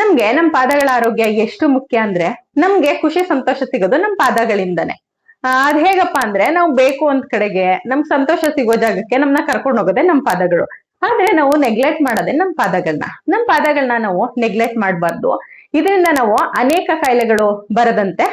ನಮ್ಗೆ ನಮ್ ಪಾದಗಳ ಆರೋಗ್ಯ ಎಷ್ಟು ಮುಖ್ಯ ಅಂದ್ರೆ ನಮ್ಗೆ ಖುಷಿ ಸಂತೋಷ ಸಿಗೋದು ನಮ್ ಪಾದಗಳಿಂದಾನೆ. ಅದ್ ಹೇಗಪ್ಪ ಅಂದ್ರೆ ನಾವು ಬೇಕು ಒಂದ್ ಕಡೆಗೆ ನಮ್ ಸಂತೋಷ ಸಿಗೋ ಜಾಗಕ್ಕೆ ನಮ್ನ ಕರ್ಕೊಂಡು ಹೋಗೋದೇ ನಮ್ ಪಾದಗಳು. ಆದ್ರೆ ನಾವು ನೆಗ್ಲೆಕ್ಟ್ ಮಾಡೋದೇ ನಮ್ ಪಾದಗಳನ್ನ ನಮ್ ಪಾದಗಳನ್ನ ನಾವು ನೆಗ್ಲೆಕ್ಟ್ ಮಾಡಬಾರ್ದು. ಇದರಿಂದ ನಾವು ಅನೇಕ ಕಾಯಿಲೆಗಳು ಬರದಂತೆ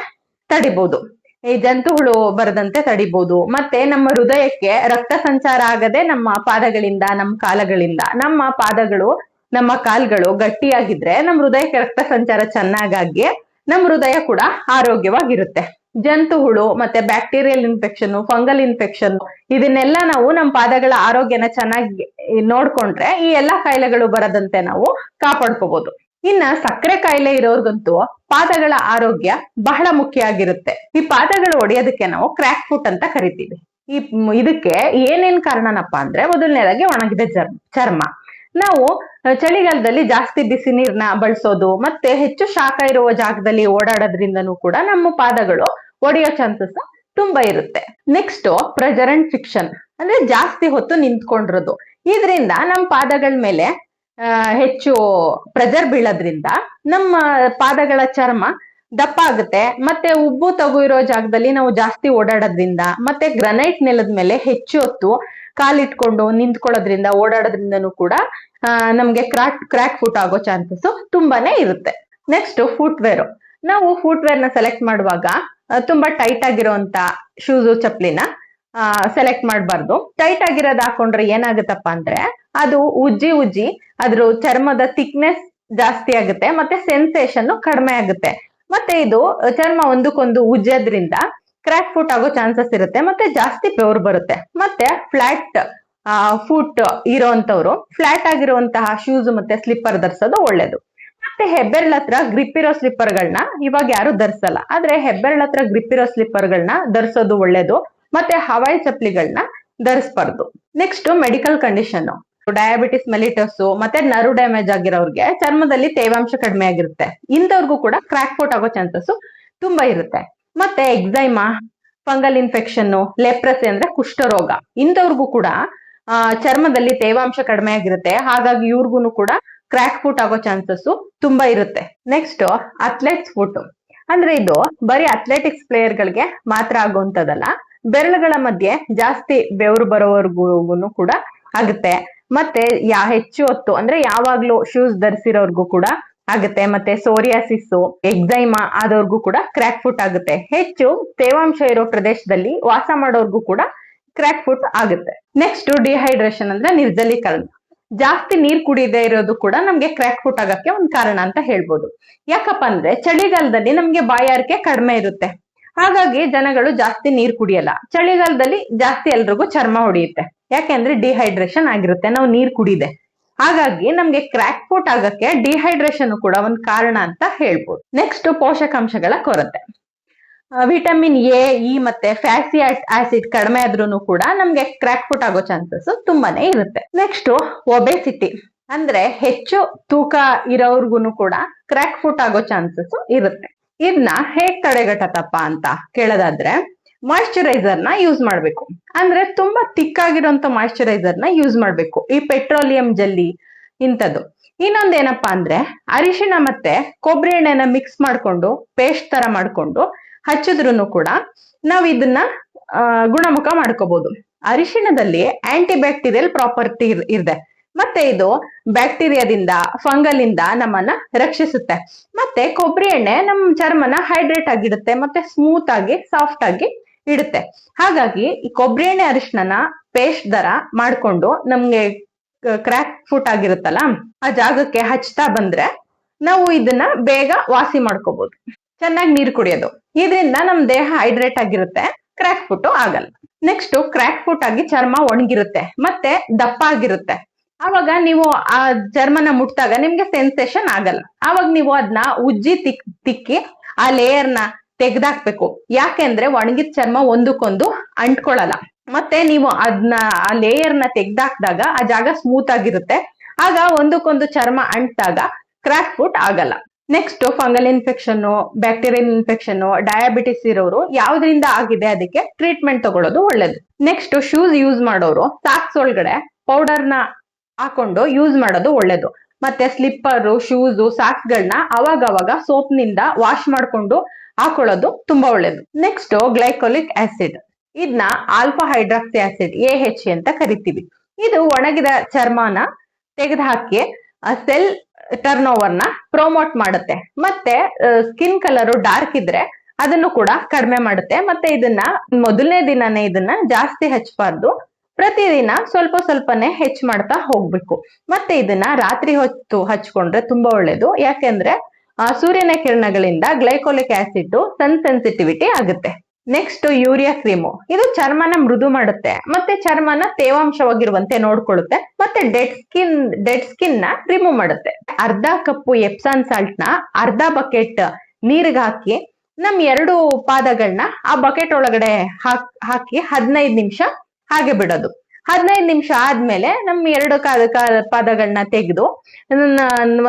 ತಡಿಬಹುದು ಈ ಜಂತು ಹುಳು ಬರದಂತೆ ತಡಿಬಹುದು ಮತ್ತೆ ನಮ್ಮ ಹೃದಯಕ್ಕೆ ರಕ್ತ ಸಂಚಾರ ಆಗದೆ ನಮ್ಮ ಪಾದಗಳಿಂದ, ನಮ್ಮ ಕಾಲಗಳಿಂದ ನಮ್ಮ ಪಾದಗಳು ನಮ್ಮ ಕಾಲ್ಗಳು ಗಟ್ಟಿಯಾಗಿದ್ರೆ ನಮ್ಮ ಹೃದಯಕ್ಕೆ ರಕ್ತ ಸಂಚಾರ ಚೆನ್ನಾಗಾಗಿ ನಮ್ಮ ಹೃದಯ ಕೂಡ ಆರೋಗ್ಯವಾಗಿರುತ್ತೆ. ಜಂತು ಹುಳು ಮತ್ತೆ ಬ್ಯಾಕ್ಟೀರಿಯಲ್ ಇನ್ಫೆಕ್ಷನ್, ಫಂಗಲ್ ಇನ್ಫೆಕ್ಷನ್ ಇದನ್ನೆಲ್ಲ ನಾವು ನಮ್ಮ ಪಾದಗಳ ಆರೋಗ್ಯನ ಚೆನ್ನಾಗಿ ನೋಡ್ಕೊಂಡ್ರೆ ಈ ಎಲ್ಲಾ ಕಾಯಿಲೆಗಳು ಬರದಂತೆ ನಾವು ಕಾಪಾಡ್ಕೋಬಹುದು ಇನ್ನ ಸಕ್ಕರೆ ಕಾಯಿಲೆ ಇರೋರ್ಗಂತೂ ಪಾದಗಳ ಆರೋಗ್ಯ ಬಹಳ ಮುಖ್ಯ ಆಗಿರುತ್ತೆ. ಈ ಪಾದಗಳು ಒಡೆಯೋದಕ್ಕೆ ನಾವು ಕ್ರ್ಯಾಕ್ ಫುಟ್ ಅಂತ ಕರಿತೀವಿ. ಈ ಇದಕ್ಕೆ ಏನೇನ್ ಕಾರಣನಪ್ಪ ಅಂದ್ರೆ ಮೊದಲನೇದಾಗಿ ಒಣಗಿದ ಚರ್ಮ ಚರ್ಮ. ನಾವು ಚಳಿಗಾಲದಲ್ಲಿ ಜಾಸ್ತಿ ಬಿಸಿ ನೀರ್ನ ಬಳಸೋದು ಮತ್ತೆ ಹೆಚ್ಚು ಶಾಖ ಇರುವ ಜಾಗದಲ್ಲಿ ಓಡಾಡೋದ್ರಿಂದನೂ ಕೂಡ ನಮ್ಮ ಪಾದಗಳು ಒಡೆಯೋ ಚಾನ್ಸಸ್ ತುಂಬಾ ಇರುತ್ತೆ. ನೆಕ್ಸ್ಟ್ ಪ್ರೆಜರೆಂಟ್ ಫಿಕ್ಷನ್ ಅಂದ್ರೆ ಜಾಸ್ತಿ ಹೊತ್ತು ನಿಂತ್ಕೊಂಡಿರೋದು. ಇದರಿಂದ ನಮ್ಮ ಪಾದಗಳ ಮೇಲೆ ಹೆಚ್ಚು ಪ್ರೆಜರ್ ಬೀಳೋದ್ರಿಂದ ನಮ್ಮ ಪಾದಗಳ ಚರ್ಮ ದಪ್ಪ ಆಗುತ್ತೆ. ಮತ್ತೆ ಉಬ್ಬು, ತಗು ಇರೋ ಜಾಗದಲ್ಲಿ ನಾವು ಜಾಸ್ತಿ ಓಡಾಡೋದ್ರಿಂದ ಮತ್ತೆ ಗ್ರನೈಟ್ ನೆಲದ ಮೇಲೆ ಹೆಚ್ಚು ಹೊತ್ತು ಕಾಲಿಟ್ಕೊಂಡು ನಿಂತ್ಕೊಳ್ಳೋದ್ರಿಂದ, ಓಡಾಡೋದ್ರಿಂದನೂ ಕೂಡ ನಮ್ಗೆ ಕ್ರಾಕ್ ಕ್ರ್ಯಾಕ್ ಫುಟ್ ಆಗೋ ಚಾನ್ಸಸ್ ತುಂಬಾನೇ ಇರುತ್ತೆ. ನೆಕ್ಸ್ಟ್ ಫುಟ್ವೇರ್ ನಾವು ಫುಟ್ವೇರ್ನ ಸೆಲೆಕ್ಟ್ ಮಾಡುವಾಗ ತುಂಬಾ ಟೈಟ್ ಆಗಿರುವಂತ ಶೂಸ್ ಚಪ್ಲಿನ ಸೆಲೆಕ್ಟ್ ಮಾಡಬಾರ್ದು. ಟೈಟ್ ಆಗಿರೋದ್ ಹಾಕೊಂಡ್ರೆ ಏನಾಗುತ್ತಪ್ಪ ಅಂದ್ರೆ, ಅದು ಉಜ್ಜಿ ಉಜ್ಜಿ ಅದ್ರ ಚರ್ಮದ ಥಿಕ್ನೆಸ್ ಜಾಸ್ತಿ ಆಗುತ್ತೆ, ಮತ್ತೆ ಸೆನ್ಸೇಷನ್ ಕಡಿಮೆ ಆಗುತ್ತೆ. ಮತ್ತೆ ಇದು ಚರ್ಮ ಒಂದಕ್ಕೊಂದು ಉಜ್ಜೋದ್ರಿಂದ ಕ್ರ್ಯಾಕ್ ಫುಟ್ ಆಗೋ ಚಾನ್ಸಸ್ ಇರುತ್ತೆ. ಮತ್ತೆ ಜಾಸ್ತಿ ಪ್ಯೂರ್ ಬರುತ್ತೆ. ಮತ್ತೆ ಫ್ಲಾಟ್ ಫುಟ್ ಇರೋಂಥವ್ರು ಫ್ಲಾಟ್ ಆಗಿರುವಂತಹ ಶೂಸ್ ಮತ್ತೆ ಸ್ಲಿಪ್ಪರ್ ಧರಿಸೋದು ಒಳ್ಳೇದು. ಮತ್ತೆ ಹೆಬ್ಬೆರಳ ಹತ್ರ ಗ್ರಿಪ್ ಇರೋ ಸ್ಲಿಪ್ಪರ್ಗಳನ್ನ ಇವಾಗ ಯಾರು ಧರಿಸಲ್ಲ. ಆದ್ರೆ ಹೆಬ್ಬೆರಳ ಹತ್ರ ಗ್ರಿಪ್ ಇರೋ ಸ್ಲಿಪ್ಪರ್ಗಳನ್ನ ಧರಿಸೋದು ಒಳ್ಳೇದು. ಮತ್ತೆ ಹವಾಯಿ ಚಪ್ಲಿಗಳನ್ನ ಧರಿಸಬಾರ್ದು. Next medical condition diabetes mellitus ಮತ್ತೆ ನರ್ವ್ ಡ್ಯಾಮೇಜ್ ಆಗಿರೋರ್ಗೆ ಚರ್ಮದಲ್ಲಿ ತೇವಾಂಶ ಕಡಿಮೆ ಆಗಿರುತ್ತೆ. ಇಂಥವ್ರಿಗೂ ಕೂಡ ಕ್ರ್ಯಾಕ್ ಫೋಟ್ ಆಗೋ ಚಾನ್ಸಸ್ ತುಂಬಾ ಇರುತ್ತೆ. ಮತ್ತೆ ಎಕ್ಸೈಮಾ ಫಂಗಲ್ ಇನ್ಫೆಕ್ಷನ್ ಲೆಪ್ರಸಿ ಅಂದ್ರೆ ಕುಷ್ಠರೋಗ ಇಂಥವ್ರಿಗೂ ಕೂಡ ಚರ್ಮದಲ್ಲಿ ತೇವಾಂಶ ಕಡಿಮೆ ಆಗಿರುತ್ತೆ. ಹಾಗಾಗಿ ಇವ್ರಿಗೂ ಕೂಡ ಕ್ರ್ಯಾಕ್ ಫುಟ್ ಆಗೋ ಚಾನ್ಸಸ್ ತುಂಬಾ ಇರುತ್ತೆ. ನೆಕ್ಸ್ಟ್ ಅಥ್ಲೆಟ್ಸ್ ಫುಟ್ ಅಂದ್ರೆ ಇದು ಬರೀ ಅಥ್ಲೆಟಿಕ್ಸ್ ಪ್ಲೇಯರ್ ಗಳಿಗೆ ಮಾತ್ರ ಆಗುವಂತದಲ್ಲ ಬೆರಳುಗಳ ಮಧ್ಯೆ ಜಾಸ್ತಿ ಬೆವರು ಬರೋವರ್ಗು ಕೂಡ ಆಗುತ್ತೆ. ಮತ್ತೆ ಯಾ, ಹೆಚ್ಚು ಹೊತ್ತು, ಅಂದ್ರೆ ಯಾವಾಗ್ಲೂ ಶೂಸ್ ಧರಿಸಿರೋರ್ಗು ಕೂಡ ಆಗುತ್ತೆ, ಮತ್ತೆ ಸೋರಿಯಾಸಿಸ್ ಎಕ್ಸೈಮಾ ಆದವ್ರಿಗೂ ಕೂಡ ಕ್ರ್ಯಾಕ್ ಫುಟ್ ಆಗುತ್ತೆ. ಹೆಚ್ಚು ತೇವಾಂಶ ಇರೋ ಪ್ರದೇಶದಲ್ಲಿ ವಾಸ ಮಾಡೋರ್ಗೂ ಕೂಡ ಕ್ರ್ಯಾಕ್ ಫುಟ್ ಆಗುತ್ತೆ. ನೆಕ್ಸ್ಟ್ ಡಿಹೈಡ್ರೇಷನ್ ಅಂದ್ರೆ ನಿರ್ಜಲೀಕರಣ. ಜಾಸ್ತಿ ನೀರ್ ಕುಡಿದೇ ಇರೋದು ಕೂಡ ನಮ್ಗೆ ಕ್ರ್ಯಾಕ್ ಫುಟ್ ಆಗಕ್ಕೆ ಒಂದ್ ಕಾರಣ ಅಂತ ಹೇಳ್ಬೋದು. ಯಾಕಪ್ಪ ಅಂದ್ರೆ ಚಳಿಗಾಲದಲ್ಲಿ ನಮ್ಗೆ ಬಾಯಾರಿಕೆ ಕಡಿಮೆ ಇರುತ್ತೆ. ಹಾಗಾಗಿ ಜನಗಳು ಜಾಸ್ತಿ ನೀರ್ ಕುಡಿಯಲ್ಲ. ಚಳಿಗಾಲದಲ್ಲಿ ಜಾಸ್ತಿ ಎಲ್ರಿಗೂ ಚರ್ಮ ಹೊಡೆಯುತ್ತೆ. ಯಾಕೆಂದ್ರೆ ಡಿಹೈಡ್ರೇಷನ್ ಆಗಿರುತ್ತೆ. ನಾವು ನೀರ್ ಕುಡಿದೆ. ಹಾಗಾಗಿ ನಮ್ಗೆ ಕ್ರ್ಯಾಕ್ ಫುಟ್ ಆಗಕ್ಕೆ ಡಿಹೈಡ್ರೇಷನ್ ಕೂಡ ಒಂದು ಕಾರಣ ಅಂತ ಹೇಳ್ಬೋದು. ನೆಕ್ಸ್ಟ್ ಪೋಷಕಾಂಶಗಳ ಕೊರತೆ. ವಿಟಮಿನ್ ಎ ಇ ಮತ್ತೆ ಫ್ಯಾಸಿ ಆಸಿಡ್ ಕಡಿಮೆ ಆದ್ರೂ ಕೂಡ ನಮ್ಗೆ ಕ್ರ್ಯಾಕ್ ಫುಟ್ ಆಗೋ ಚಾನ್ಸಸ್ ತುಂಬಾನೇ ಇರುತ್ತೆ. ನೆಕ್ಸ್ಟ್ ಒಬೆಸಿಟಿ ಅಂದ್ರೆ ಹೆಚ್ಚು ತೂಕ ಇರೋರ್ಗು ಕೂಡ ಕ್ರ್ಯಾಕ್ ಫುಟ್ ಆಗೋ ಚಾನ್ಸಸ್ ಇರುತ್ತೆ. ಇದನ್ನ ಹೇಗ್ ತಡೆಗಟ್ಟತಪ್ಪ ಅಂತ ಕೇಳೋದಾದ್ರೆ ಮಾಯಿಶ್ಚರೈಸರ್ನ ಯೂಸ್ ಮಾಡ್ಬೇಕು. ಅಂದ್ರೆ ತುಂಬಾ ತಿಕ್ಕಾಗಿರೋಂತ ಮಾಯಿಶ್ಚರೈಸರ್ನ ಯೂಸ್ ಮಾಡ್ಬೇಕು. ಈ ಪೆಟ್ರೋಲಿಯಂ ಜಲ್ಲಿ ಇಂಥದ್ದು. ಇನ್ನೊಂದೇನಪ್ಪಾ ಅಂದ್ರೆ ಅರಿಶಿಣ ಮತ್ತೆ ಕೊಬ್ಬರಿ ಎಣ್ಣೆನ ಮಿಕ್ಸ್ ಮಾಡ್ಕೊಂಡು ಪೇಸ್ಟ್ ತರ ಮಾಡ್ಕೊಂಡು ಹಚ್ಚಿದ್ರು ಕೂಡ ನಾವ್ ಇದನ್ನ ಗುಣಮುಖ ಮಾಡ್ಕೋಬಹುದು ಅರಿಶಿಣದಲ್ಲಿ ಆಂಟಿ ಬ್ಯಾಕ್ಟೀರಿಯಲ್ ಪ್ರಾಪರ್ಟಿ ಇದೆ. ಮತ್ತೆ ಇದು ಬ್ಯಾಕ್ಟೀರಿಯಾದಿಂದ ಫಂಗಲ್ ಇಂದ ನಮ್ಮನ್ನ ರಕ್ಷಿಸುತ್ತೆ. ಮತ್ತೆ ಕೊಬ್ಬರಿ ಎಣ್ಣೆ ನಮ್ಮ ಚರ್ಮನ ಹೈಡ್ರೇಟ್ ಆಗಿಡುತ್ತೆ ಮತ್ತೆ ಸ್ಮೂತ್ ಆಗಿ ಸಾಫ್ಟ್ ಆಗಿ ಇಡುತ್ತೆ. ಹಾಗಾಗಿ ಈ ಕೊಬ್ಬರಿ ಎಣ್ಣೆ ಅರಿಶಿಣನ ಪೇಸ್ಟ್ ದರ ಮಾಡ್ಕೊಂಡು ನಮ್ಗೆ ಕ್ರ್ಯಾಕ್ ಫುಟ್ ಆಗಿರುತ್ತಲ್ಲ, ಆ ಜಾಗಕ್ಕೆ ಹಚ್ತಾ ಬಂದ್ರೆ ನಾವು ಇದನ್ನ ಬೇಗ ವಾಸಿ ಮಾಡ್ಕೋಬಹುದು ಚೆನ್ನಾಗಿ ನೀರು ಕುಡಿಯೋದು. ಇದರಿಂದ ನಮ್ ದೇಹ ಹೈಡ್ರೇಟ್ ಆಗಿರುತ್ತೆ ಕ್ರ್ಯಾಕ್ ಫುಟ್ ಆಗಲ್ಲ. ನೆಕ್ಸ್ಟ್ ಕ್ರ್ಯಾಕ್ ಫುಟ್ ಆಗಿ ಚರ್ಮ ಒಣಗಿರುತ್ತೆ, ಮತ್ತೆ ದಪ್ಪ ಆಗಿರುತ್ತೆ. ಆವಾಗ ನೀವು ಆ ಚರ್ಮನ ಮುಟ್ಟಾಗ ನಿಮ್ಗೆ ಸೆನ್ಸೇಷನ್ ಆಗಲ್ಲ. ಆವಾಗ ನೀವು ಅದನ್ನ ಉಜ್ಜಿ ತಿಕ್, ತಿಕ್ಕಿ ಆ ಲೇಯರ್ನ ತೆಗ್ದಾಕ್ಬೇಕು. ಯಾಕೆಂದ್ರೆ ಒಣಗಿದ ಚರ್ಮ ಒಂದಕ್ಕೊಂದು ಅಂಟ್ಕೊಳಲ್ಲ ಮತ್ತೆ ನೀವು ಅದನ್ನ ಆ ಲೇಯರ್ನ ತೆಗ್ದಾಕ್ದಾಗ ಆ ಜಾಗ ಸ್ಮೂತ್ ಆಗಿರುತ್ತೆ. ಆಗ ಒಂದಕ್ಕೊಂದು ಚರ್ಮ ಅಂಟ್ದಾಗ ಕ್ರ್ಯಾಕ್ ಫುಟ್ ಆಗಲ್ಲ. Next fungal infection bacterial infection diabetes ಇರೋರು ಯಾವ್ದ್ರಿಂದ ಆಗಿದೆ ಅದಕ್ಕೆ ಟ್ರೀಟ್ಮೆಂಟ್ ತಗೊಳ್ಳೋದು ಒಳ್ಳೇದು. ನೆಕ್ಸ್ಟ್ ಶೂಸ್ ಯೂಸ್ ಮಾಡೋರು ಸಾಕ್ಸ್ ಒಳಗಡೆ ಪೌಡರ್ನ ಹಾಕೊಂಡು ಯೂಸ್ ಮಾಡೋದು ಒಳ್ಳೇದು. ಮತ್ತೆ ಸ್ಲಿಪ್ಪರ್, ಶೂಸ್ ಸಾಕ್ಸ್ ಗಳನ್ನ ಅವಾಗ ಅವಾಗ ಸೋಪ್ನಿಂದ ವಾಶ್ ಮಾಡ್ಕೊಂಡು ಹಾಕೊಳ್ಳೋದು ತುಂಬಾ ಒಳ್ಳೇದು. ನೆಕ್ಸ್ಟ್ ಗ್ಲೈಕೋಲಿಕ್ ಆಸಿಡ್ ಇದನ್ನ alpha hydroxy acid A H ಅಂತ ಕರಿತೀವಿ. ಇದು ಒಣಗಿದ ಚರ್ಮನ ತೆಗೆದುಹಾಕಿ ಸೆಲ್ ಟರ್ನ್ ಓವರ್ನ ಪ್ರೊಮೋಟ್ ಮಾಡುತ್ತೆ. ಮತ್ತೆ ಸ್ಕಿನ್ ಕಲರ್ ಡಾರ್ಕ್ ಇದ್ರೆ ಅದನ್ನು ಕೂಡ ಕಡಿಮೆ ಮಾಡುತ್ತೆ. ಮತ್ತೆ ಇದನ್ನ ಮೊದಲನೇ ದಿನನೇ ಇದನ್ನ ಜಾಸ್ತಿ ಹಚ್ಚಬಾರ್ದು ಪ್ರತಿದಿನ ಸ್ವಲ್ಪ ಸ್ವಲ್ಪನೇ ಹೆಚ್ಚು ಮಾಡ್ತಾ ಹೋಗ್ಬೇಕು. ಮತ್ತೆ ಇದನ್ನ ರಾತ್ರಿ ಹೊತ್ತು ಹಚ್ಕೊಂಡ್ರೆ ತುಂಬಾ ಒಳ್ಳೇದು. ಯಾಕೆಂದ್ರೆ ಸೂರ್ಯನ ಕಿರಣಗಳಿಂದ ಗ್ಲೈಕೋಲಿಕ್ ಆಸಿಡ್ ಸನ್ ಸೆನ್ಸಿಟಿವಿಟಿ ಆಗುತ್ತೆ. Next urea cream. ಇದು ಚರ್ಮನ ಮೃದು ಮಾಡುತ್ತೆ. ಮತ್ತೆ ಚರ್ಮನ ತೇವಾಂಶವಾಗಿರುವಂತೆ ನೋಡ್ಕೊಳ್ಳುತ್ತೆ. ಮತ್ತೆ ಡೆಡ್ ಸ್ಕಿನ್ ಡೆಡ್ ಸ್ಕಿನ್ನ ರಿಮೂವ್ ಮಾಡುತ್ತೆ. ಅರ್ಧ ಕಪ್ಪು ಎಪ್ಸಾನ್ ಸಾಲ್ಟ್ನ ಅರ್ಧ ಬಕೆಟ್ ನೀರಿಗೆ ಹಾಕಿ, ನಮ್ ಎರಡು ಪಾದಗಳನ್ನ ಆ ಬಕೆಟ್ ಒಳಗಡೆ ಹಾಕಿ ಹದಿನೈದು ನಿಮಿಷ ಹಾಗೆ ಬಿಡೋದು. ಹದಿನೈದು ನಿಮಿಷ ಆದ್ಮೇಲೆ ನಮ್ ಎರಡು ಕಾದ ಪಾದಗಳನ್ನ ತೆಗೆದು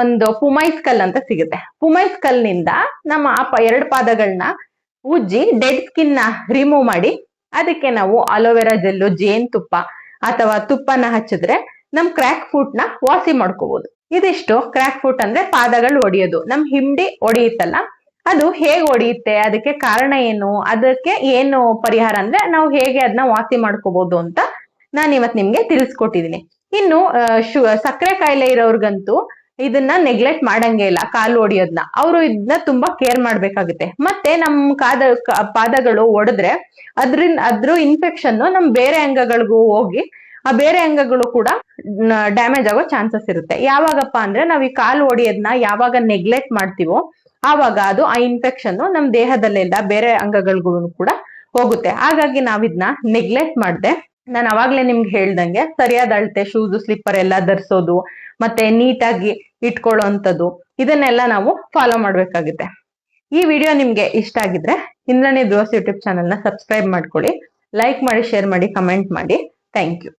ಒಂದು ಪುಮೈಸ್ ಕಲ್ ಅಂತ ಸಿಗುತ್ತೆ. ಪುಮೈಸ್ ಕಲ್ನಿಂದ ನಮ್ಮ ಆ ಎರಡು ಪಾದಗಳನ್ನ ಉಜ್ಜಿ, ಡೆಡ್ ಸ್ಕಿನ್ನ ರಿಮೂವ್ ಮಾಡಿ, ಅದಕ್ಕೆ ನಾವು ಅಲೋವೆರಾ ಜೆಲ್ಲು, ಜೇನ್ ತುಪ್ಪ ಅಥವಾ ತುಪ್ಪನ ಹಚ್ಚಿದ್ರೆ ನಮ್ ಕ್ರ್ಯಾಕ್ ಫುಟ್ನ ವಾಸಿ ಮಾಡ್ಕೋಬಹುದು ಇದಿಷ್ಟು ಕ್ರ್ಯಾಕ್ ಫುಟ್ ಅಂದ್ರೆ ಪಾದಗಳು ಒಡೆಯೋದು. ನಮ್ ಹಿಂಡಿ ಒಡೆಯುತ್ತಲ್ಲ, ಅದು ಹೇಗೆ ಒಡೆಯುತ್ತೆ, ಅದಕ್ಕೆ ಕಾರಣ ಏನು, ಅದಕ್ಕೆ ಏನು ಪರಿಹಾರ ಅಂದ್ರೆ ನಾವು ಹೇಗೆ ಅದನ್ನ ವಾಸಿ ಮಾಡ್ಕೋಬಹುದು ಅಂತ ನಾನು ಇವತ್ ನಿಮ್ಗೆ ತಿಳಿಸ್ಕೊಟ್ಟಿದೀನಿ. ಇನ್ನು ಶು, ಸಕ್ಕರೆ ಕಾಯಿಲೆ ಇರೋರ್ಗಂತೂ ಇದನ್ನ ನೆಗ್ಲೆಕ್ಟ್ ಮಾಡಂಗೆ ಇಲ್ಲ, ಕಾಲು ಒಡೆಯೋದ್ನ. ಅವರು ಇದನ್ನ ತುಂಬಾ ಕೇರ್ ಮಾಡ್ಬೇಕಾಗುತ್ತೆ. ಮತ್ತೆ ನಮ್ ಕಾದ ಪಾದಗಳು ಒಡೆದ್ರೆ ಅದ್ರಿಂದ ಅದ್ರ ಇನ್ಫೆಕ್ಷನ್ ನಮ್ ಬೇರೆ ಅಂಗಗಳಿಗೂ ಹೋಗಿ, ಆ ಬೇರೆ ಅಂಗಗಳು ಕೂಡ ಡ್ಯಾಮೇಜ್ ಆಗೋ ಚಾನ್ಸಸ್ ಇರುತ್ತೆ. ಯಾವಾಗಪ್ಪ ಅಂದ್ರೆ ನಾವ್ ಈ ಕಾಲು ಒಡೆಯೋದ್ನ ಯಾವಾಗ ನೆಗ್ಲೆಕ್ಟ್ ಮಾಡ್ತೀವೋ, ಆವಾಗ ಅದು ಆ ಇನ್ಫೆಕ್ಷನ್ ನಮ್ ದೇಹದಲ್ಲೆಲ್ಲ ಬೇರೆ ಅಂಗಗಳಿಗೂ ಕೂಡ ಹೋಗುತ್ತೆ. ಹಾಗಾಗಿ ನಾವಿದ್ನ ನೆಗ್ಲೆಕ್ಟ್ ಮಾಡ್ದೆ ನಾನು ಅವಾಗ್ಲೇ ನಿಮ್ಗೆ ಹೇಳ್ದಂಗೆ ಸರಿಯಾದ ಅಳತೆ ಶೂಸ್ ಸ್ಲಿಪ್ಪರ್ ಎಲ್ಲ ಧರಿಸೋದು, ಮತ್ತೆ ನೀಟಾಗಿ ಇಟ್ಕೊಳ್ಳೋಂಥದ್ದು, ಇದನ್ನೆಲ್ಲ ನಾವು ಫಾಲೋ ಮಾಡ್ಬೇಕಾಗುತ್ತೆ. ಈ ವಿಡಿಯೋ ನಿಮ್ಗೆ ಇಷ್ಟ ಆಗಿದ್ರೆ ಇಂದ್ರಾಣಿ ದೋಸ್ ಯೂಟ್ಯೂಬ್ ಚಾನಲ್ನ ಸಬ್ಸ್ಕ್ರೈಬ್ ಮಾಡ್ಕೊಳ್ಳಿ ಲೈಕ್ ಮಾಡಿ ಶೇರ್ ಮಾಡಿ ಕಮೆಂಟ್ ಮಾಡಿ. Thank you